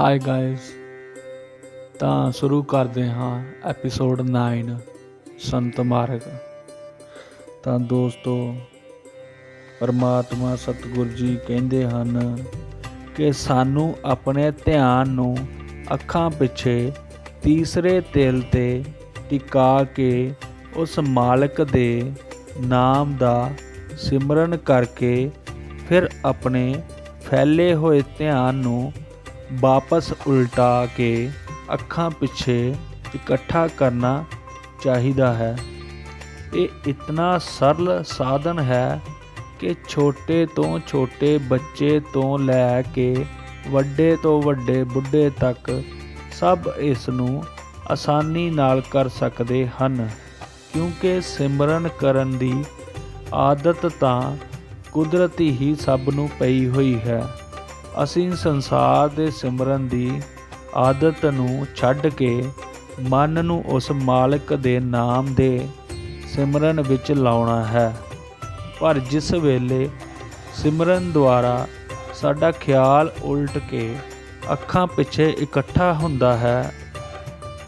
High guys ਤਾਂ ਸ਼ੁਰੂ ਕਰਦੇ ਹਾਂ ਐਪੀਸੋਡ 9 ਸੰਤ ਮਾਰਗ। ਤਾਂ ਦੋਸਤੋ, ਪਰਮਾਤਮਾ ਸਤਿਗੁਰ ਜੀ ਕਹਿੰਦੇ ਹਨ ਕਿ ਸਾਨੂੰ ਆਪਣੇ ਧਿਆਨ ਨੂੰ ਅੱਖਾਂ ਪਿੱਛੇ ਤੀਸਰੇ ਤਿਲ ਤੇ ਟਿਕਾ ਕੇ ਉਸ ਮਾਲਕ ਦੇ ਨਾਮ ਦਾ ਸਿਮਰਨ ਕਰਕੇ ਫਿਰ ਆਪਣੇ ਫੈਲੇ ਹੋਏ ਧਿਆਨ ਨੂੰ ਵਾਪਸ ਉਲਟਾ ਕੇ ਅੱਖਾਂ ਪਿੱਛੇ ਇਕੱਠਾ ਕਰਨਾ ਚਾਹੀਦਾ ਹੈ। ਇਹ ਇਤਨਾ ਸਰਲ ਸਾਧਨ ਹੈ ਕਿ ਛੋਟੇ ਤੋਂ ਛੋਟੇ ਬੱਚੇ ਤੋਂ ਲੈ ਕੇ ਵੱਡੇ ਤੋਂ ਵੱਡੇ ਬੁੱਢੇ ਤੱਕ ਸਭ ਇਸ ਨੂੰ ਆਸਾਨੀ ਨਾਲ ਕਰ ਸਕਦੇ ਹਨ, ਕਿਉਂਕਿ ਸਿਮਰਨ ਕਰਨ ਦੀ ਆਦਤ ਤਾਂ ਕੁਦਰਤੀ ਹੀ ਸਭ ਨੂੰ ਪਈ ਹੋਈ ਹੈ। ਅਸੀਂ ਸੰਸਾਰ ਦੇ ਸਿਮਰਨ ਦੀ ਆਦਤ ਨੂੰ ਛੱਡ ਕੇ ਮਨ ਨੂੰ ਉਸ ਮਾਲਕ ਦੇ ਨਾਮ ਦੇ ਸਿਮਰਨ ਵਿੱਚ ਲਾਉਣਾ ਹੈ। ਪਰ ਜਿਸ ਵੇਲੇ ਸਿਮਰਨ ਦੁਆਰਾ ਸਾਡਾ ਖਿਆਲ ਉਲਟ ਕੇ ਅੱਖਾਂ ਪਿੱਛੇ ਇਕੱਠਾ ਹੁੰਦਾ ਹੈ,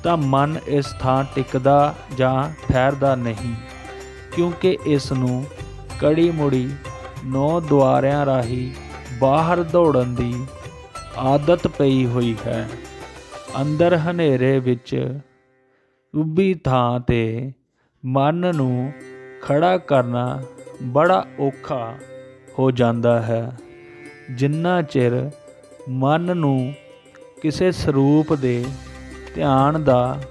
ਤਾਂ ਮਨ ਇਸ ਥਾਂ ਟਿਕਦਾ ਜਾਂ ਠਹਿਰਦਾ ਨਹੀਂ, ਕਿਉਂਕਿ ਇਸ ਨੂੰ ਕੜੀ ਮੁੜੀ ਨੌ ਦੁਆਰਿਆਂ ਰਾਹੀਂ ਬਾਹਰ ਦੌੜਨ ਦੀ ਆਦਤ ਪਈ ਹੋਈ ਹੈ। ਅੰਦਰ ਹਨੇਰੇ ਵਿੱਚ ਉੱਭੀ ਥਾਂ ਤੇ ਮਨ ਨੂੰ ਖੜਾ ਕਰਨਾ ਬੜਾ ਔਖਾ ਹੋ ਜਾਂਦਾ ਹੈ। ਜਿੰਨਾ ਚਿਰ ਮਨ ਨੂੰ ਕਿਸੇ ਸਰੂਪ ਦੇ ਧਿਆਨ ਦਾ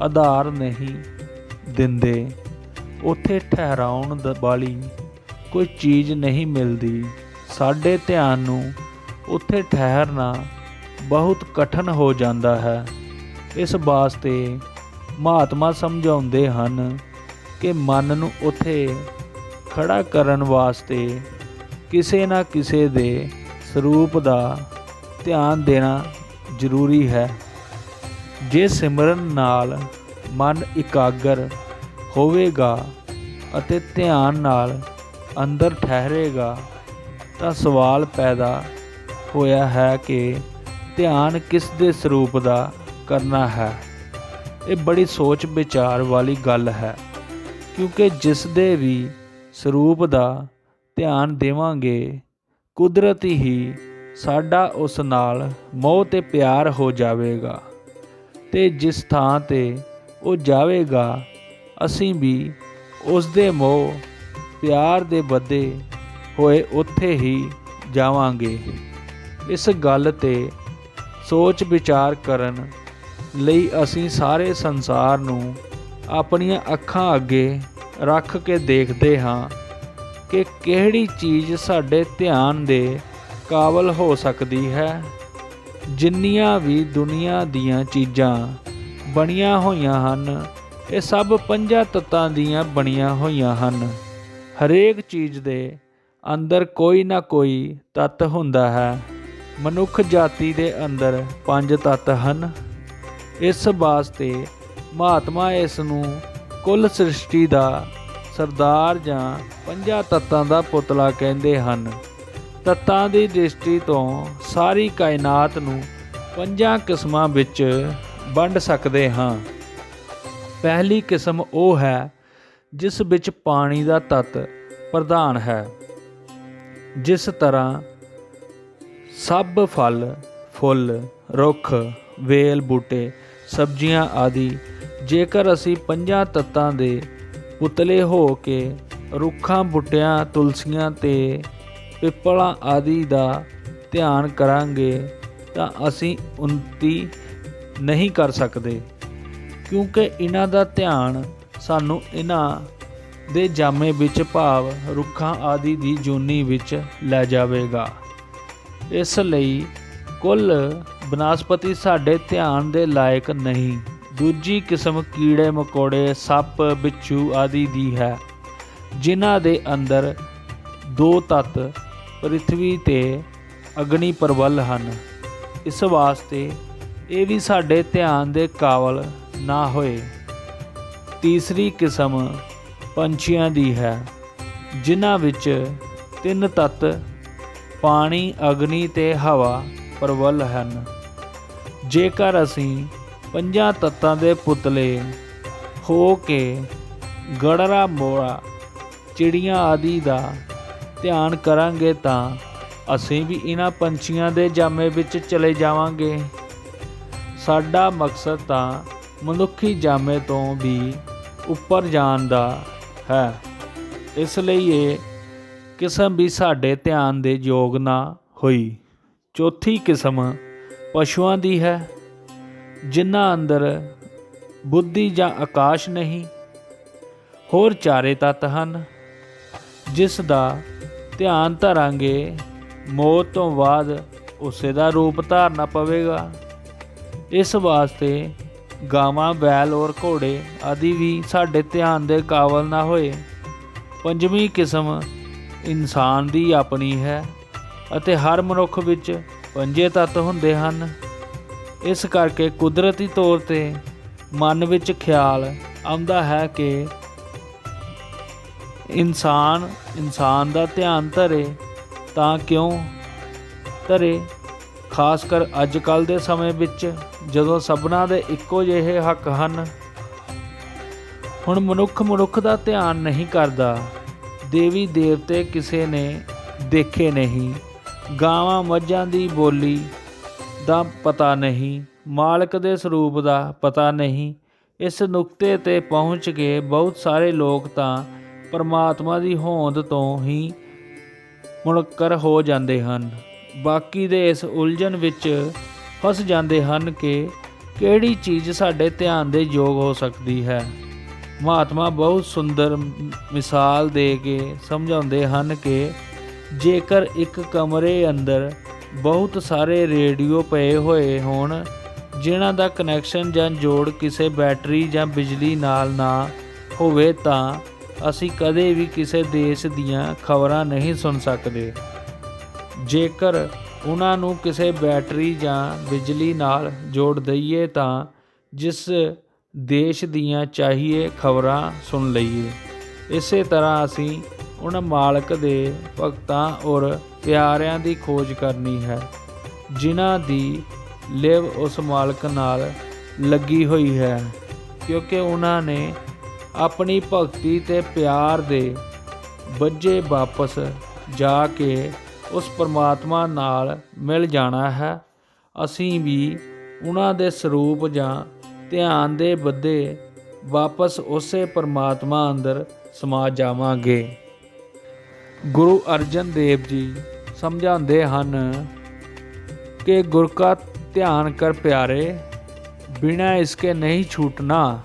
ਆਧਾਰ ਨਹੀਂ ਦਿੰਦੇ, ਉਥੇ ਠਹਿਰਾਉਣ ਦ- ਵਾਲੀ ਕੋਈ ਚੀਜ਼ ਨਹੀਂ ਮਿਲਦੀ। ਸਾਡੇ ਧਿਆਨ ਨੂੰ ਉੱਥੇ ਠਹਿਰਨਾ ਬਹੁਤ ਕਠਨ ਹੋ ਜਾਂਦਾ ਹੈ। ਇਸ ਵਾਸਤੇ ਮਹਾਤਮਾ ਸਮਝਾਉਂਦੇ ਹਨ ਕਿ ਮਨ ਨੂੰ ਉੱਥੇ ਖੜਾ ਕਰਨ ਵਾਸਤੇ ਕਿਸੇ ਨਾ ਕਿਸੇ ਦੇ ਸਰੂਪ ਦਾ ਧਿਆਨ ਦੇਣਾ ਜ਼ਰੂਰੀ ਹੈ। ਜੇ ਸਿਮਰਨ ਨਾਲ ਮਨ ਇਕਾਗਰ ਹੋਵੇਗਾ ਅਤੇ ਧਿਆਨ ਨਾਲ ਅੰਦਰ ਠਹਿਰੇਗਾ ਤਾਂ ਸਵਾਲ ਪੈਦਾ ਹੋਇਆ ਹੈ ਕਿ ਧਿਆਨ ਕਿਸ ਦੇ ਸਰੂਪ ਦਾ ਕਰਨਾ ਹੈ? ਇਹ ਬੜੀ ਸੋਚ ਵਿਚਾਰ ਵਾਲੀ ਗੱਲ ਹੈ, ਕਿਉਂਕਿ ਜਿਸ ਦੇ ਵੀ ਸਰੂਪ ਦਾ ਧਿਆਨ ਦੇਵਾਂਗੇ, ਕੁਦਰਤੀ ਹੀ ਸਾਡਾ ਉਸ ਨਾਲ ਮੋਹ ਤੇ ਪਿਆਰ ਹੋ ਜਾਵੇਗਾ ਤੇ ਜਿਸ ਥਾਂ ਤੇ ਉਹ ਜਾਵੇਗਾ, ਅਸੀਂ ਵੀ ਉਸ ਦੇ ਮੋਹ, ਪਿਆਰ ਦੇ ਵਧੇ ਹੋਏ ਉੱਥੇ ਹੀ ਜਾਵਾਂਗੇ। ਇਸ ਗੱਲ ਤੇ ਸੋਚ ਵਿਚਾਰ ਕਰਨ ਲਈ ਅਸੀਂ ਸਾਰੇ ਸੰਸਾਰ ਨੂੰ ਆਪਣੀਆਂ ਅੱਖਾਂ ਅੱਗੇ ਰੱਖ ਕੇ ਦੇਖਦੇ ਹਾਂ ਕਿ ਕਿਹੜੀ ਚੀਜ਼ ਸਾਡੇ ਧਿਆਨ ਦੇ ਕਾਬਲ ਹੋ ਸਕਦੀ ਹੈ। ਜਿੰਨੀਆਂ ਵੀ ਦੁਨੀਆ ਦੀਆਂ ਚੀਜ਼ਾਂ ਬਣੀਆਂ ਹੋਈਆਂ ਹਨ, ਇਹ ਸਭ ਪੰਜਾਂ ਤੱਤਾਂ ਦੀਆਂ ਬਣੀਆਂ ਹੋਈਆਂ ਹਨ। ਹਰੇਕ ਚੀਜ਼ ਦੇ ਅੰਦਰ ਕੋਈ ਨਾ ਕੋਈ ਤੱਤ ਹੁੰਦਾ ਹੈ। ਮਨੁੱਖ ਜਾਤੀ ਦੇ ਅੰਦਰ ਪੰਜ ਤੱਤ ਹਨ। ਇਸ ਵਾਸਤੇ ਮਹਾਤਮਾ ਇਸ ਨੂੰ ਕੁੱਲ ਸ੍ਰਿਸ਼ਟੀ ਦਾ ਸਰਦਾਰ ਜਾਂ ਪੰਜਾਂ ਤੱਤਾਂ ਦਾ ਪੁਤਲਾ ਕਹਿੰਦੇ ਹਨ। ਤੱਤਾਂ ਦੀ ਦ੍ਰਿਸ਼ਟੀ ਤੋਂ ਸਾਰੀ ਕਾਇਨਾਤ ਨੂੰ ਪੰਜਾਂ ਕਿਸਮਾਂ ਵਿੱਚ ਵੰਡ ਸਕਦੇ ਹਾਂ। ਪਹਿਲੀ ਕਿਸਮ ਉਹ ਹੈ ਜਿਸ ਵਿੱਚ ਪਾਣੀ ਦਾ ਤੱਤ ਪ੍ਰਧਾਨ ਹੈ। ਜਿਸ ਤਰ੍ਹਾਂ ਸਭ ਫਲ, ਫੁੱਲ, ਰੁੱਖ, ਵੇਲ, ਬੂਟੇ, ਸਬਜ਼ੀਆਂ ਆਦਿ ਜੇਕਰ ਅਸੀਂ ਪੰਜਾਂ ਤੱਤਾਂ ਦੇ ਪੁਤਲੇ ਹੋ ਕੇ ਰੁੱਖਾਂ, ਬੂਟਿਆਂ, ਤੁਲਸੀਆਂ ਤੇ ਪਿੱਪਲਾਂ ਆਦਿ ਦਾ ਧਿਆਨ ਕਰਾਂਗੇ ਤਾਂ ਅਸੀਂ ਉਨਤੀ ਨਹੀਂ ਕਰ ਸਕਦੇ ਕਿਉਂਕਿ ਇਹਨਾਂ ਦਾ ਧਿਆਨ ਸਾਨੂੰ ਇਹਨਾਂ ਦੇ ਜਾਮੇ ਵਿੱਚ ਭਾਵ ਰੁੱਖਾਂ ਆਦਿ ਦੀ ਜੂਨੀ ਵਿੱਚ ਲੈ ਜਾਵੇਗਾ। ਇਸ ਲਈ ਕੁੱਲ ਬਨਸਪਤੀ ਸਾਡੇ ਧਿਆਨ ਦੇ ਲਾਇਕ ਨਹੀਂ। ਦੂਜੀ ਕਿਸਮ ਕੀੜੇ ਮਕੌੜੇ, ਸੱਪ, ਬਿੱਛੂ ਆਦਿ ਦੀ ਹੈ, ਜਿਨ੍ਹਾਂ ਦੇ ਅੰਦਰ ਦੋ ਤੱਤ ਪ੍ਰithvi ਤੇ ਅਗਨੀ ਪ੍ਰਬਲ ਹਨ। ਇਸ ਵਾਸਤੇ ਇਹ ਵੀ ਸਾਡੇ ਧਿਆਨ ਦੇ ਕਾਬਲ ਨਾ ਹੋਏ। ਤੀਸਰੀ ਕਿਸਮ ਪੰਛੀਆਂ ਦੀ ਹੈ, ਜਿਨ੍ਹਾਂ ਵਿੱਚ ਤਿੰਨ ਤੱਤ, ਪਾਣੀ, ਅਗਨੀ ਤੇ ਹਵਾ ਪ੍ਰਬਲ ਹਨ। ਜੇਕਰ ਅਸੀਂ ਪੰਜਾਂ ਤੱਤਾਂ ਦੇ ਪੁਤਲੇ ਹੋ ਕੇ ਗੜਰਾ ਮੋੜਾ, ਚਿੜੀਆਂ ਆਦਿ ਦਾ ਧਿਆਨ ਕਰਾਂਗੇ ਤਾਂ ਅਸੀਂ ਵੀ ਇਹਨਾਂ ਪੰਛੀਆਂ ਦੇ ਜਾਮੇ ਵਿੱਚ ਚਲੇ ਜਾਵਾਂਗੇ। ਸਾਡਾ ਮਕਸਦ ਤਾਂ ਮਨੁੱਖੀ ਜਾਮੇ ਤੋਂ ਵੀ ਉੱਪਰ ਜਾਣ ਦਾ ਹੈ। ਇਸ ਲਈ ਇਹ ਕਿਸਮ ਵੀ ਸਾਡੇ ਧਿਆਨ ਦੇ ਯੋਗ ਨਾ ਹੋਈ। ਚੌਥੀ ਕਿਸਮ ਪਸ਼ੂਆਂ ਦੀ ਹੈ। ਜਿਨ੍ਹਾਂ ਅੰਦਰ ਬੁੱਧੀ ਜਾਂ ਆਕਾਸ਼ ਨਹੀਂ, ਹੋਰ ਚਾਰੇ ਤੱਤ ਹਨ, ਜਿਸ ਦਾ ਧਿਆਨ ਧਰਾਂਗੇ, ਮੌਤ ਤੋਂ ਬਾਅਦ ਉਸੇ ਦਾ ਰੂਪ ਧਾਰਨਾ ਪਵੇਗਾ। ਇਸ ਵਾਸਤੇ ਗਾਵਾਂ, ਬੈਲ ਔਰ ਘੋੜੇ ਆਦਿ ਵੀ ਸਾਡੇ ਧਿਆਨ ਦੇ ਕਾਬਲ ਨਾ ਹੋਏ। ਪੰਜਵੀਂ ਕਿਸਮ ਇਨਸਾਨ ਦੀ ਆਪਣੀ ਹੈ ਅਤੇ ਹਰ ਮਨੁੱਖ ਵਿੱਚ ਪੰਜੇ ਤੱਤ ਹੁੰਦੇ ਹਨ। ਇਸ ਕਰਕੇ ਕੁਦਰਤੀ ਤੌਰ ਤੇ ਮਨ ਵਿੱਚ ਖਿਆਲ ਆਉਂਦਾ ਹੈ ਕਿ ਇਨਸਾਨ ਇਨਸਾਨ ਦਾ ਧਿਆਨ ਧਰੇ ਤਾਂ ਕਿਉਂ ਧਰੇ? ਖਾਸ ਕਰ ਅੱਜ ਕੱਲ ਦੇ ਸਮੇਂ ਵਿੱਚ ਜਦੋਂ ਸਭਨਾਂ ਦੇ ਇੱਕੋ ਜਿਹੇ ਹੱਕ ਹਨ, ਹੁਣ ਮਨੁੱਖ ਮਨੁੱਖ ਦਾ ਧਿਆਨ ਨਹੀਂ ਕਰਦਾ, ਦੇਵੀ ਦੇਵਤੇ ਕਿਸੇ ਨੇ ਦੇਖੇ ਨਹੀਂ, ਗਾਵਾਂ ਮੱਝਾਂ ਦੀ ਬੋਲੀ ਦਾ ਪਤਾ ਨਹੀਂ, ਮਾਲਕ ਦੇ ਸਰੂਪ ਦਾ ਪਤਾ ਨਹੀਂ, ਇਸ ਨੁਕਤੇ ਤੇ ਪਹੁੰਚ ਕੇ ਬਹੁਤ ਸਾਰੇ ਲੋਕ ਤਾਂ ਪਰਮਾਤਮਾ ਦੀ ਹੋਂਦ ਤੋਂ ਹੀ ਮੁਨਕਰ ਹੋ ਜਾਂਦੇ ਹਨ। ਬਾਕੀ ਦੇ ਇਸ ਉਲਝਣ ਵਿੱਚ ਫਸ ਜਾਂਦੇ ਹਨ ਕਿ ਕਿਹੜੀ ਚੀਜ਼ ਸਾਡੇ ਧਿਆਨ ਦੇ ਯੋਗ ਹੋ ਸਕਦੀ ਹੈ। ਮਹਾਤਮਾ ਬਹੁਤ ਸੁੰਦਰ ਮਿਸਾਲ ਦੇ ਕੇ ਸਮਝਾਉਂਦੇ ਹਨ ਕਿ ਜੇਕਰ ਇੱਕ ਕਮਰੇ ਅੰਦਰ ਬਹੁਤ ਸਾਰੇ ਰੇਡੀਓ ਪਏ ਹੋਏ ਹੋਣ, ਜਿਨ੍ਹਾਂ ਦਾ ਕਨੈਕਸ਼ਨ ਜਾਂ ਜੋੜ ਕਿਸੇ ਬੈਟਰੀ ਜਾਂ ਬਿਜਲੀ ਨਾਲ ਨਾ ਹੋਵੇ ਤਾਂ ਅਸੀਂ ਕਦੇ ਵੀ ਕਿਸੇ ਦੇਸ਼ ਦੀਆਂ ਖਬਰਾਂ ਨਹੀਂ ਸੁਣ ਸਕਦੇ। ਜੇਕਰ ਉਹਨਾਂ ਨੂੰ ਕਿਸੇ ਬੈਟਰੀ ਜਾਂ ਬਿਜਲੀ ਨਾਲ ਜੋੜ ਦਈਏ ਤਾਂ ਜਿਸ ਦੇਸ਼ ਦੀਆਂ ਚਾਹੀਏ ਖਬਰਾਂ ਸੁਣ ਲਈਏ। ਇਸੇ ਤਰ੍ਹਾਂ ਅਸੀਂ ਉਹਨਾਂ ਮਾਲਕ ਦੇ ਭਗਤਾਂ ਔਰ ਪਿਆਰਿਆਂ ਦੀ ਖੋਜ ਕਰਨੀ ਹੈ, ਜਿਨ੍ਹਾਂ ਦੀ ਲਿਵ ਉਸ ਮਾਲਕ ਨਾਲ ਲੱਗੀ ਹੋਈ ਹੈ, ਕਿਉਂਕਿ ਉਹਨਾਂ ਨੇ ਆਪਣੀ ਭਗਤੀ ਤੇ ਪਿਆਰ ਦੇ ਬੱਜੇ ਵਾਪਸ ਜਾ ਕੇ ਉਸ ਪਰਮਾਤਮਾ ਨਾਲ ਮਿਲ ਜਾਣਾ ਹੈ। ਅਸੀਂ ਵੀ ਉਹਨਾਂ ਦੇ ਸਰੂਪ ਜਾਂ ਧਿਆਨ ਦੇ ਬੱਦੇ ਵਾਪਸ ਉਸੇ ਪਰਮਾਤਮਾ ਅੰਦਰ ਸਮਾ ਜਾਵਾਂਗੇ। ਗੁਰੂ ਅਰਜਨ ਦੇਵ ਜੀ ਸਮਝਾਉਂਦੇ ਹਨ ਕਿ ਗੁਰ ਕਾ ਧਿਆਨ ਕਰ ਪਿਆਰੇ, ਬਿਨਾ ਇਸਕੇ ਨਹੀਂ ਛੂਟਣਾ।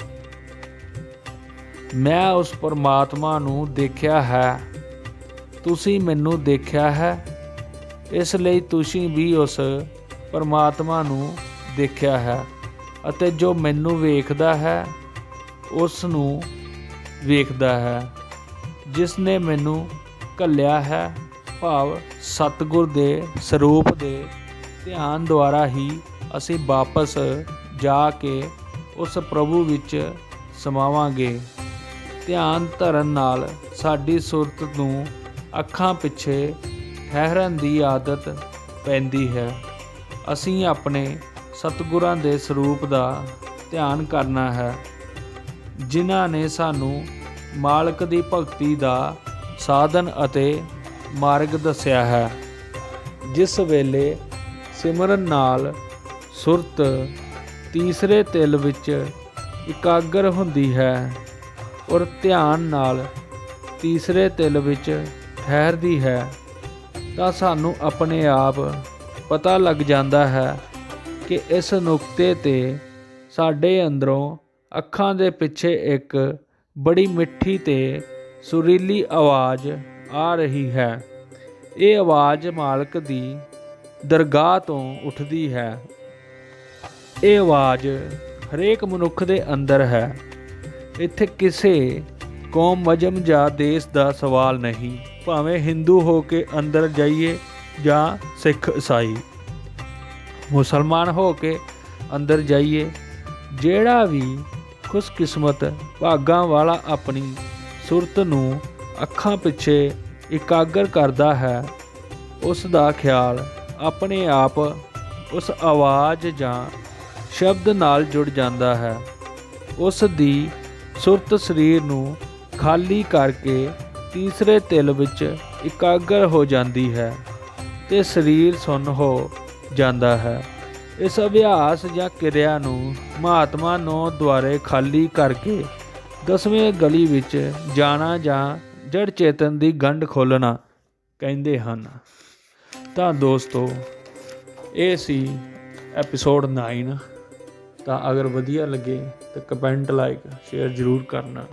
ਮੈਂ ਉਸ ਪਰਮਾਤਮਾ ਨੂੰ ਦੇਖਿਆ ਹੈ। ਤੁਸੀਂ ਮੈਨੂੰ ਦੇਖਿਆ ਹੈ। ਇਸ ਲਈ ਤੁਸੀਂ ਵੀ ਉਸ ਪਰਮਾਤਮਾ ਨੂੰ ਦੇਖਿਆ ਹੈ ਅਤੇ ਜੋ ਮੈਨੂੰ ਵੇਖਦਾ ਹੈ, ਉਸ ਨੂੰ ਵੇਖਦਾ ਹੈ, ਜਿਸ ਨੇ ਮੈਨੂੰ ਕੱਲਿਆ ਹੈ, ਭਾਵ ਸਤਿਗੁਰ ਦੇ ਸਰੂਪ ਦੇ ਧਿਆਨ ਦੁਆਰਾ ਹੀ ਅਸੀਂ ਵਾਪਸ ਜਾ ਕੇ ਉਸ ਪ੍ਰਭੂ ਵਿੱਚ ਸਮਾਵਾਂਗੇ। ਧਿਆਨ ਧਰਨ ਨਾਲ ਸਾਡੀ ਸੁਰਤ ਨੂੰ ਅੱਖਾਂ ਪਿੱਛੇ ਠਹਿਰਨ ਦੀ ਆਦਤ ਪੈਂਦੀ ਹੈ। ਅਸੀਂ ਆਪਣੇ ਸਤਿਗੁਰਾਂ ਦੇ ਸਰੂਪ ਦਾ ਧਿਆਨ ਕਰਨਾ ਹੈ, ਜਿਨ੍ਹਾਂ ਨੇ ਸਾਨੂੰ ਮਾਲਕ ਦੀ ਭਗਤੀ ਦਾ ਸਾਧਨ ਅਤੇ ਮਾਰਗ ਦੱਸਿਆ ਹੈ। ਜਿਸ ਵੇਲੇ ਸਿਮਰਨ ਨਾਲ ਸੁਰਤ ਤੀਸਰੇ ਤਿਲ ਵਿੱਚ ਇਕਾਗਰ ਹੁੰਦੀ ਹੈ ਔਰ ਧਿਆਨ ਨਾਲ ਤੀਸਰੇ ਤਿਲ ਵਿੱਚ ਠਹਿਰਦੀ ਹੈ। ਤਾਂ ਸਾਨੂੰ ਆਪਣੇ ਆਪ ਪਤਾ ਲੱਗ ਜਾਂਦਾ ਹੈ ਕਿ ਇਸ ਨੁਕਤੇ ਤੇ ਸਾਡੇ ਅੰਦਰੋਂ ਅੱਖਾਂ ਦੇ ਪਿੱਛੇ ਇੱਕ ਬੜੀ ਮਿੱਠੀ ਤੇ ਸੁਰੀਲੀ ਆਵਾਜ਼ ਆ ਰਹੀ ਹੈ। ਇਹ ਆਵਾਜ਼ ਮਾਲਕ ਦੀ ਦਰਗਾਹ ਤੋਂ ਉੱਠਦੀ ਹੈ। ਇਹ ਆਵਾਜ਼ ਹਰੇਕ ਮਨੁੱਖ ਦੇ ਅੰਦਰ ਹੈ। ਇੱਥੇ ਕਿਸੇ ਕੌਮ ਮਜਮ ਜਾਂ ਦੇਸ਼ ਦਾ ਸਵਾਲ ਨਹੀਂ। ਭਾਵੇਂ ਹਿੰਦੂ ਹੋ ਕੇ ਅੰਦਰ ਜਾਈਏ ਜਾਂ ਸਿੱਖ ਈਸਾਈ। ਮੁਸਲਮਾਨ ਹੋ ਕੇ ਅੰਦਰ ਜਾਈਏ, ਜਿਹੜਾ ਵੀ ਖੁਸ਼ਕਿਸਮਤ ਭਾਗਾਂ ਵਾਲਾ ਆਪਣੀ ਸੁਰਤ ਨੂੰ ਅੱਖਾਂ ਪਿੱਛੇ ਇਕਾਗਰ ਕਰਦਾ ਹੈ, ਉਸ ਦਾ ਖਿਆਲ ਆਪਣੇ ਆਪ, ਉਸ ਆਵਾਜ਼ ਜਾਂ ਸ਼ਬਦ ਨਾਲ ਜੁੜ ਜਾਂਦਾ ਹੈ। ਉਸ ਦੀ ਸੁਰਤ ਸਰੀਰ ਨੂੰ ਖਾਲੀ ਕਰਕੇ ਤੀਸਰੇ ਤਿਲ ਵਿੱਚ ਇਕਾਗਰ ਹੋ ਜਾਂਦੀ ਹੈ ਤੇ ਸਰੀਰ ਸੁੰਨ ਹੋ ਜਾਂਦਾ ਹੈ। ਇਸ ਅਭਿਆਸ ਜਾਂ ਕਿਰਿਆ ਨੂੰ ਮਹਾਤਮਾ ਨੌ ਦੁਆਰੇ ਖਾਲੀ ਕਰਕੇ ਦਸਵੇਂ ਗਲੀ ਵਿੱਚ ਜਾਣਾ ਜਾਂ ਜੜ ਚੇਤਨ ਦੀ ਗੰਢ ਖੋਲਣਾ ਕਹਿੰਦੇ ਹਨ। ਤਾਂ ਦੋਸਤੋ, ਇਹ ਸੀ ਐਪੀਸੋਡ 9 ਤਾਂ ਅਗਰ ਵਧੀਆ ਲੱਗੇ ਤਾਂ ਕਮੈਂਟ ਲਾਈਕ ਸ਼ੇਅਰ ਜ਼ਰੂਰ ਕਰਨਾ।